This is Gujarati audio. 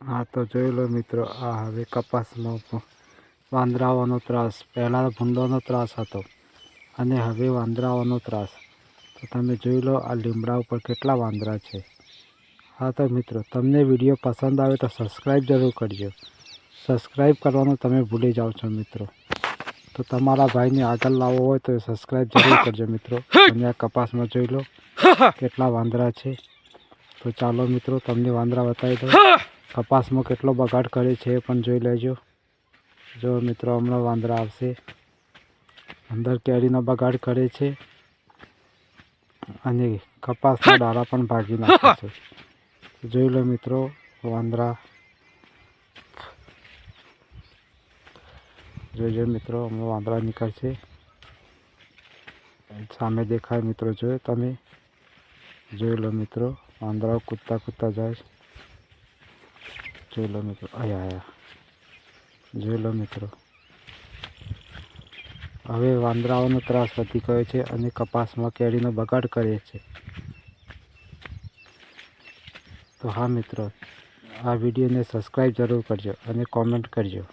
હા, તો જોઈ લો મિત્રો, આ હવે કપાસનો વાંદરાઓનો ત્રાસ, પહેલાં ભૂંડોનો ત્રાસ હતો અને હવે વાંદરાઓનો ત્રાસ. તો તમે જોઈ લો, આ લીમડા ઉપર કેટલા વાંદરા છે. હા, તો મિત્રો, તમને વીડિયો પસંદ આવે તો સબસ્ક્રાઈબ જરૂર કરજો. સબસ્ક્રાઈબ કરવાનું તમે ભૂલી જાઓ છો, મિત્રો. તો તમારા ભાઈને આગળ લાવવો હોય તો સબસ્ક્રાઈબ જરૂર કરજો, મિત્રો. અને આ કપાસમાં જોઈ લો, કેટલા વાંદરા છે. તો ચાલો, મિત્રો, તમને વાંદરા બતાવી દો કપાસમાં કેટલો બગાડ કરે છે એ પણ જોઈ લેજો. જો મિત્રો હમણાં વાંદરા આવશે. અંદર કેરીનો બગાડ કરે છે. અને કપાસના ડાળા પણ ભાગી નાખે છે. જોઈ લો મિત્રો વાંદરા. જોજો મિત્રો હમણાં વાંદરા નીકળશે. સામે દેખાય મિત્રો જોયો તમે? જોઈ લો મિત્રો વાંદરાઓ કૂદતા કૂદતા જાય છે. જોઈ લો મિત્રો. આયા આયા. જોઈ લો મિત્રો. હવે વાંદરાઓનો ત્રાસ વધી ગયો છે અને કપાસમાં કેરીનો બગાડ કરે છે. તો હા મિત્રો, આ વિડીયોને સબસ્ક્રાઈબ જરૂર કરજો અને કોમેન્ટ કરજો.